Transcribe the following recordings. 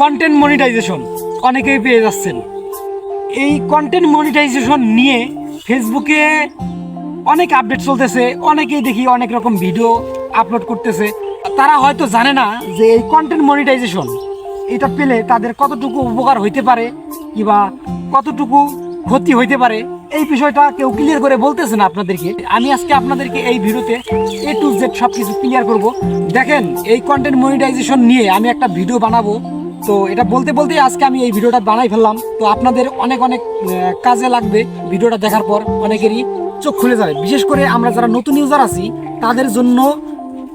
Content monetization অনেকেই পেয়ে যাচ্ছেন। এই কন্টেন্ট মনিটাইজেশন নিয়ে ফেসবুকে অনেক আপডেট চলতেছে, অনেকেই দেখি অনেক রকম ভিডিও আপলোড করতেছে। তারা হয়তো জানে না যে এই কন্টেন্ট মনিটাইজেশন এটা পেলে তাদের কতটুকু উপকার হইতে পারে কিংবা কতটুকু ক্ষতি হইতে পারে, এই বিষয়টা কেউ ক্লিয়ার করে বলতেছে না আপনাদেরকে। আমি আজকে আপনাদেরকে এই ভিডিওতে এ টু জেড সব কিছু ক্লিয়ার করব। দেখেন, এই কন্টেন্ট মনিটাইজেশন নিয়ে আমি একটা ভিডিও বানাবো। তো এটা বলতে বলতেই আজকে আমি এই ভিডিওটা বানাই ফেললাম। তো আপনাদের অনেক অনেক কাজে লাগবে ভিডিওটা দেখার পর। অনেকেরই চোখ খুলে যাবে। বিশেষ করে আমরা যারা নতুন ইউজার আছি, তাদের জন্য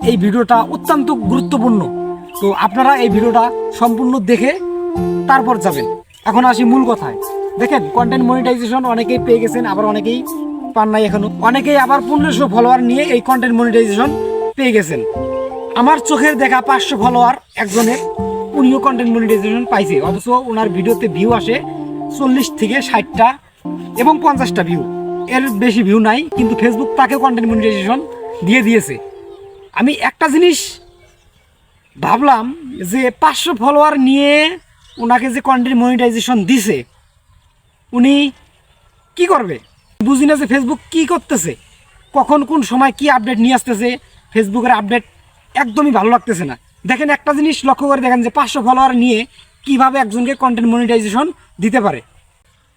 এই ভিডিওটা অত্যন্ত গুরুত্বপূর্ণ। তো আপনারা এই ভিডিওটা সম্পূর্ণ দেখে তারপর যাবেন। এখন আসি মূল কথায়। দেখেন কন্টেন্ট মনিটাইজেশন অনেকেই পেয়ে গেছেন, আবার অনেকেই পান নাই এখনও। অনেকেই আবার পনেরোশো ফলোয়ার নিয়ে এই কন্টেন্ট মনিটাইজেশন পেয়ে গেছেন। আমার চোখের দেখা পাঁচশো ফলোয়ার একজনের। উনিও কন্টেন্ট মনিটাইজেশন পাইছে। অথচ ওনার ভিডিওতে ভিউ আসে চল্লিশ থেকে ষাটটা এবং পঞ্চাশটা ভিউ এর বেশি ভিউ নাই, কিন্তু ফেসবুক তাকে কন্টেন্ট মনিটাইজেশন দিয়ে দিয়েছে। আমি একটা জিনিস ভাবলাম যে পাঁচশো ফলোয়ার নিয়ে ওনাকে যে কন্টেন্ট মনিটাইজেশন দিছে, উনি কি করবে? বুঝি না যে ফেসবুক কি করতেছে। কখন কোন সময় কি আপডেট নিয়ে আসতেছে ফেসবুকের আপডেট একদমই ভালো লাগতেছে না। দেখেন একটা জিনিস লক্ষ্য করে দেখেন যে পাঁচশো ফলোয়ার নিয়ে কীভাবে একজনকে কন্টেন্ট মনিটাইজেশন দিতে পারে।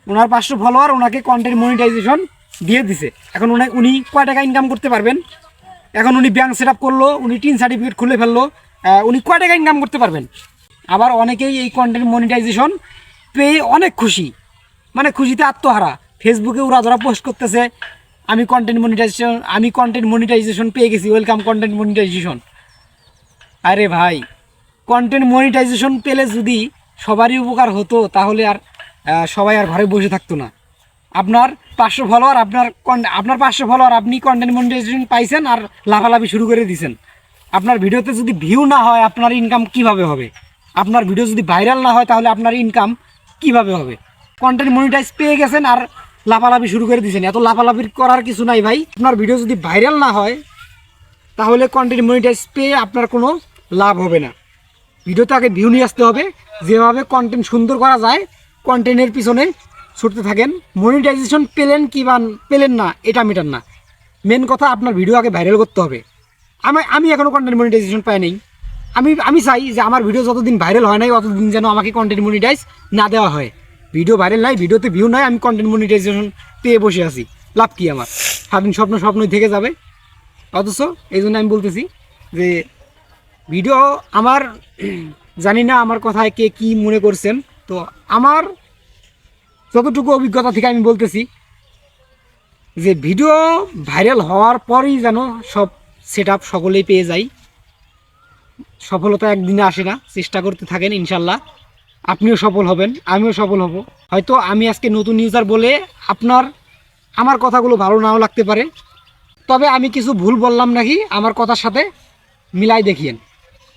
ওনার পাঁচশো ফলোয়ার ওনাকে কন্টেন্ট মনিটাইজেশন দিয়ে দিছে। এখন উনি উনি কয় টাকা ইনকাম করতে পারবেন? এখন উনি ব্যাংক সেট আপ করল, উনি টিন সার্টিফিকেট খুলে ফেলল উনি কয় টাকা ইনকাম করতে পারবেন? আবার অনেকেই এই কন্টেন্ট মনিটাইজেশন পেয়ে অনেক খুশি। মানে খুশিতে আত্মহারা। ফেসবুকে ওরা যারা পোস্ট করতেছে, আমি কন্টেন্ট মনিটাইজেশন আমি কন্টেন্ট মনিটাইজেশন পেয়ে গেছি ওয়েলকাম কন্টেন্ট মনিটাইজেশন আরে ভাই কন্টেন্ট মনিটাইজেশন পেলে যদি সবারই উপকার হতো, তাহলে আর সবাই আর ঘরে বসে থাকতো না। আপনার পাঁচশো ফলোয়ার আপনার আপনার পাঁচশো ফলোয়ার আপনি কন্টেন্ট মনিটাইজেশন পাইছেন আর লাফালাফি শুরু করে দিয়েছেন আপনার ভিডিওতে যদি ভিউ না হয়, আপনার ইনকাম কীভাবে হবে? আপনার ভিডিও যদি ভাইরাল না হয়, তাহলে আপনার ইনকাম কীভাবে হবে? কন্টেন্ট মনিটাইজ পেয়ে গেছেন আর লাফালাফি শুরু করে দিয়েছেন এত লাফালাফির করার কিছু নাই ভাই। আপনার ভিডিও যদি ভাইরাল না হয়, তাহলে কন্টেন্ট মনিটাইজ পেয়ে আপনার কোনো লাভ হবে না। ভিডিওতে আগে ভিউ নিয়ে আসতে হবে। যেভাবে কন্টেন্ট সুন্দর করা যায় কন্টেন্টের পিছনে ছুটতে থাকেন। মনিটাইজেশন পেলেন কি বা পেলেন না, এটা মেটান না। মেন কথা, আপনার ভিডিও আগে ভাইরাল করতে হবে। আমি আমি এখনও কন্টেন্ট মনিটাইজেশন পাই নাই। আমি আমি চাই যে আমার ভিডিও যতদিন ভাইরাল হয় নাই ততদিন যেন আমাকে কন্টেন্ট মনিটাইজ না দেওয়া হয়। ভিডিও ভাইরাল নাই ভিডিওতে ভিউ নাই, আমি কন্টেন্ট মনিটাইজেশন পেয়ে বসে আছি। লাভ কি আমার? সারাদিন স্বপ্ন, স্বপ্নই থেকে যাবে। অথচ এই জন্য আমি বলতেছি যে ভিডিও আমার, জানি না আমার কথায় কে কি মনে করছেন, তো আমার যতটুকু অভিজ্ঞতা থেকে আমি বলতেছি যে ভিডিও ভাইরাল হওয়ার পরই যেন সব সেট আপ সকলেই পেয়ে যায়। সফলতা একদিনে আসে না, চেষ্টা করতে থাকেন ইনশাল্লাহ। আপনিও সফল হবেন, আমিও সফল হব। হয়তো আমি আজকে নতুন ইউজার বলে আপনার, আমার কথাগুলো ভালো নাও লাগতে পারে। তবে আমি কিছু ভুল বললাম নাকি, আমার কথার সাথে মিলাই দেখিয়েন।